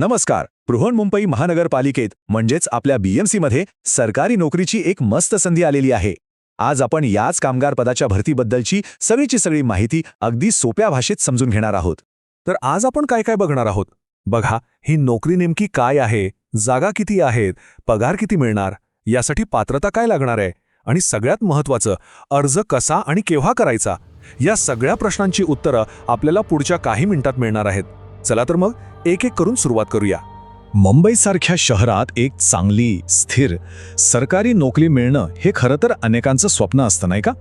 नमस्कार. बृहन्मुंबई महानगरपालिकेत म्हणजेच आपल्या बीएमसीमध्ये सरकारी नोकरीची एक मस्त संधी आलेली आहे. आज आपण याच कामगार पदाच्या भरतीबद्दलची सगळीची सगळी माहिती अगदी सोप्या भाषेत समजून घेणार आहोत. तर आज आपण काय काय बघणार आहोत? बघा ही नोकरी नेमकी काय आहे? जागा किती आहेत? पगार किती मिळणार? यासाठी पात्रता काय लागणार आहे? आणि सगळ्यात महत्त्वाचं अर्ज कसा आणि केव्हा करायचा? या सगळ्या प्रश्नांची उत्तरं आपल्याला पुढच्या काही मिनिटात मिळणार आहेत. चला तर मग एक एक करून सुरुवात करूया. मुंबईसारख्या शहरात एक चांगली स्थिर सरकारी नोकरी मिळणं हे खरं तर अनेकांचं स्वप्न असतं नाही का?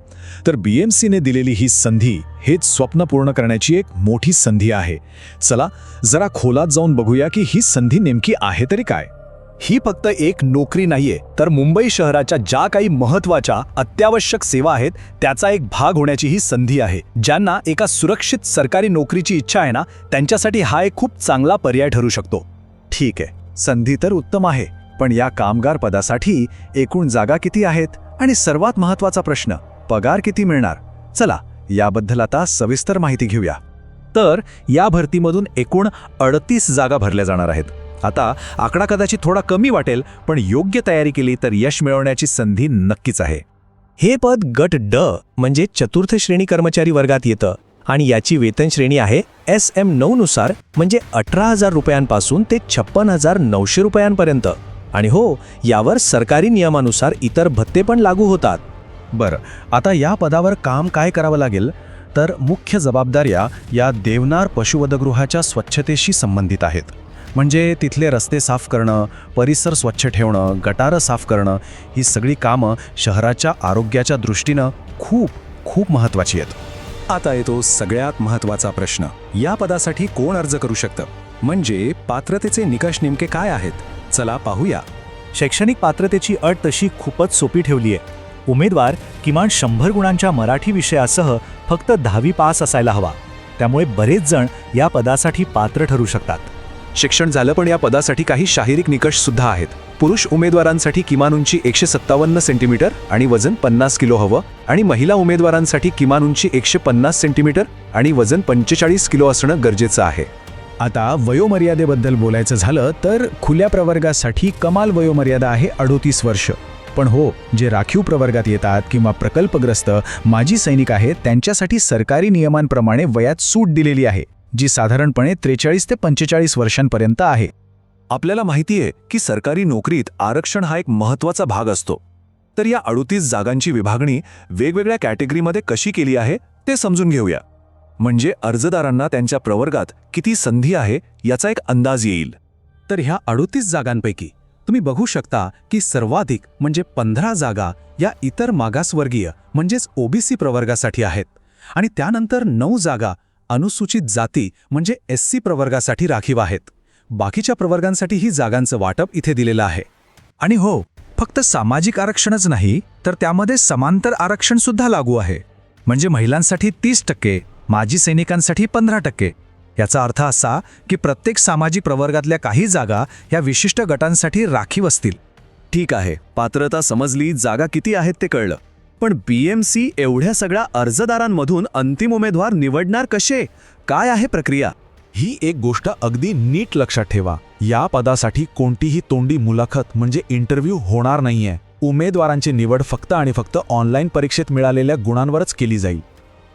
तर बी एम सीने दिलेली ही संधी हेच स्वप्न पूर्ण करण्याची एक मोठी संधी आहे. चला जरा खोलात जाऊन बघूया की ही संधी नेमकी आहे तरी काय. ही फक्त एक नोकरी नाहीये तर मुंबई शहराच्या ज्या काही महत्त्वाच्या अत्यावश्यक सेवा आहेत त्याचा एक भाग होण्याची ही संधी आहे. ज्यांना एका सुरक्षित सरकारी नोकरीची इच्छा आहे ना त्यांच्यासाठी हा एक खूप चांगला पर्याय ठरू शकतो. ठीक आहे. संधी तर उत्तम आहे पण या कामगार पदासाठी एकूण जागा किती आहेत आणि सर्वात महत्त्वाचा प्रश्न पगार किती मिळणार? चला याबद्दल आता सविस्तर माहिती घेऊया. तर या भरतीमधून एकूण अडतीस जागा भरल्या जाणार आहेत. आता आकडा कदाचित थोडा कमी वाटेल पण योग्य तयारी केली तर यश मिळवण्याची संधी नक्कीच आहे. हे पद गट ड म्हणजे चतुर्थ श्रेणी कर्मचारी वर्गात येतं आणि याची वेतन श्रेणी आहे एस एम नऊनुसार म्हणजे अठरा हजार रुपयांपासून ते छप्पन हजार नऊशे रुपयांपर्यंत. आणि हो यावर सरकारी नियमानुसार इतर भत्ते पण लागू होतात. बरं आता या पदावर काम काय करावं लागेल? तर मुख्य जबाबदाऱ्या या देवनार पशुवधगृहाच्या स्वच्छतेशी संबंधित आहेत. म्हणजे तिथले रस्ते साफ करणं परिसर स्वच्छ ठेवणं गटारं साफ करणं ही सगळी कामं शहराच्या आरोग्याच्या दृष्टीनं खूप खूप महत्त्वाची आहेत. आता येतो सगळ्यात महत्त्वाचा प्रश्न. या पदासाठी कोण अर्ज करू शकतं? म्हणजे पात्रतेचे निकष नेमके काय आहेत? चला पाहूया. शैक्षणिक पात्रतेची अट तशी खूपच सोपी ठेवली आहे उमेदवार किमान शंभर गुणांच्या मराठी विषयासह फक्त दहावी पास असायला हवा. त्यामुळे बरेच जण या पदासाठी पात्र ठरू शकतात. शिक्षण झालं पण या पदासाठी काही शारीरिक निकष सुद्धा आहेत. पुरुष उमेदवारांसाठी किमान उंची एकशे सत्तावन्न सेंटीमीटर आणि वजन पन्नास किलो हवं आणि महिला उमेदवारांसाठी किमान उंची एकशे पन्नास सेंटीमीटर आणि वजन पंचेचाळीस किलो असणं गरजेचं आहे. आता वयोमर्यादेबद्दल बोलायचं झालं तर खुल्या प्रवर्गासाठी कमाल वयोमर्यादा आहे अडोतीस वर्ष. पण हो जे राखीव प्रवर्गात येतात किंवा प्रकल्पग्रस्त माजी सैनिक आहेत त्यांच्यासाठी सरकारी नियमांप्रमाणे वयात सूट दिलेली आहे. जी साधारणपणे त्रेचाळीस ते पंचेचाळीस वर्षांपर्यंत आहे. आपल्याला माहिती आहे की सरकारी नोकरीत आरक्षण हा एक महत्त्वाचा भाग असतो. तर या अडुतीस जागांची विभागणी वेगवेगळ्या कॅटेगरीमध्ये कशी केली आहे ते समजून घेऊया. म्हणजे अर्जदारांना त्यांच्या प्रवर्गात किती संधी आहे याचा एक अंदाज येईल. तर ह्या अडुतीस जागांपैकी तुम्ही बघू शकता की सर्वाधिक म्हणजे पंधरा जागा या इतर मागासवर्गीय म्हणजेच ओबीसी प्रवर्गासाठी आहेत. आणि त्यानंतर नऊ जागा अनुसूचित जाती म्हणजे एस सी प्रवर्गासाठी राखीव आहेत. बाकीच्या प्रवर्गांसाठी ही जागांचं वाटप इथे दिलेलं आहे. आणि हो फक्त सामाजिक आरक्षणच नाही तर त्यामध्ये समांतर आरक्षण सुद्धा लागू आहे. म्हणजे महिलांसाठी तीस टक्के माजी सैनिकांसाठी पंधरा टक्के. याचा अर्थ असा की प्रत्येक सामाजिक प्रवर्गातल्या काही जागा या विशिष्ट गटांसाठी राखीव असतील. ठीक आहे पात्रता समजली जागा किती आहेत ते कळलं. पण बीएमसी एवढ्या सगळ्या अर्जदारांमधून अंतिम उमेदवार निवडणार कसे? काय आहे प्रक्रिया? ही एक गोष्ट अगदी नीट लक्षात ठेवा. या पदासाठी कोणतीही तोंडी मुलाखत म्हणजे इंटरव्ह्यू होणार नाहीये. उमेदवारांची निवड फक्त आणि फक्त ऑनलाईन परीक्षेत मिळालेल्या गुणांवरच केली जाईल.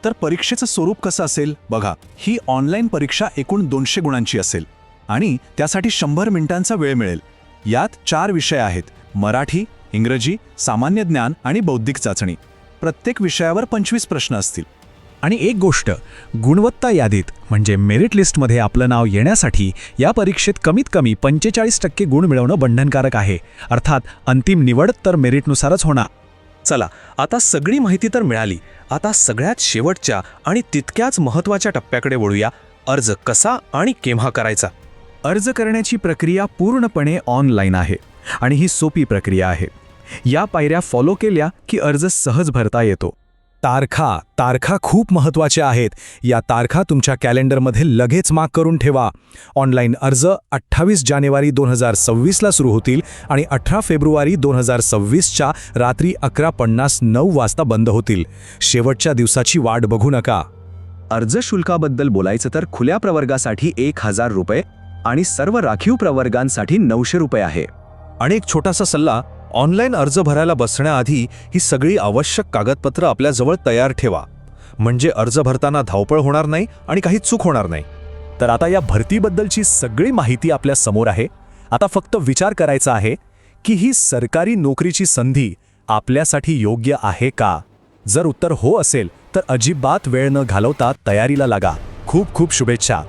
तर परीक्षेचं स्वरूप कसं असेल? बघा ही ऑनलाईन परीक्षा एकूण दोनशे गुणांची असेल आणि त्यासाठी शंभर मिनिटांचा वेळ मिळेल. यात चार विषय आहेत. मराठी इंग्रजी सामान्य ज्ञान आणि बौद्धिक चाचणी. प्रत्येक विषयावर पंचवीस प्रश्न असतील. आणि एक गोष्ट गुणवत्ता यादीत म्हणजे मेरिट लिस्टमध्ये आपलं नाव येण्यासाठी या परीक्षेत कमीत कमी पंचेचाळीस टक्के गुण मिळवणं बंधनकारक आहे. अर्थात अंतिम निवड तर मेरिटनुसारच होणार. चला आता सगळी माहिती तर मिळाली. आता सगळ्यात शेवटच्या आणि तितक्याच महत्त्वाच्या टप्प्याकडे वळूया. अर्ज कसा आणि केव्हा करायचा? अर्ज करण्याची प्रक्रिया पूर्णपणे ऑनलाईन आहे. आणि ही सोपी प्रक्रिया आहे. या पायऱ्या फॉलो केल्या की अर्ज सहज भरता येतो. तारखा तारखा खूप महत्त्वाच्या आहेत. या तारखा तुमच्या कॅलेंडरमध्ये लगेच माग करून ठेवा. ऑनलाईन अर्ज अठ्ठावीस जानेवारी दोन हजार सव्वीसला सुरू होतील आणि अठरा फेब्रुवारी दोन हजार सव्वीसच्या रात्री अकरा पन्नास नऊ वाजता बंद होतील. शेवटच्या दिवसाची वाट बघू नका. अर्ज शुल्काबद्दल बोलायचं तर खुल्या प्रवर्गासाठी एक हजार रुपये आणि सर्व राखीव प्रवर्गांसाठी नऊशे रुपये आहे. आणि एक छोटासा सल्ला ऑनलाईन अर्ज भरायला बसण्याआधी ही सगळी आवश्यक कागदपत्रं आपल्याजवळ तयार ठेवा. म्हणजे अर्ज भरताना धावपळ होणार नाही आणि काही चूक होणार नाही. तर आता या भरतीबद्दलची सगळी माहिती आपल्यासमोर आहे. आता फक्त विचार करायचा आहे की ही सरकारी नोकरीची संधी आपल्यासाठी योग्य आहे का? जर उत्तर हो असेल तर अजिबात वेळ न घालवता तयारीला लागा. खूप खूप शुभेच्छा.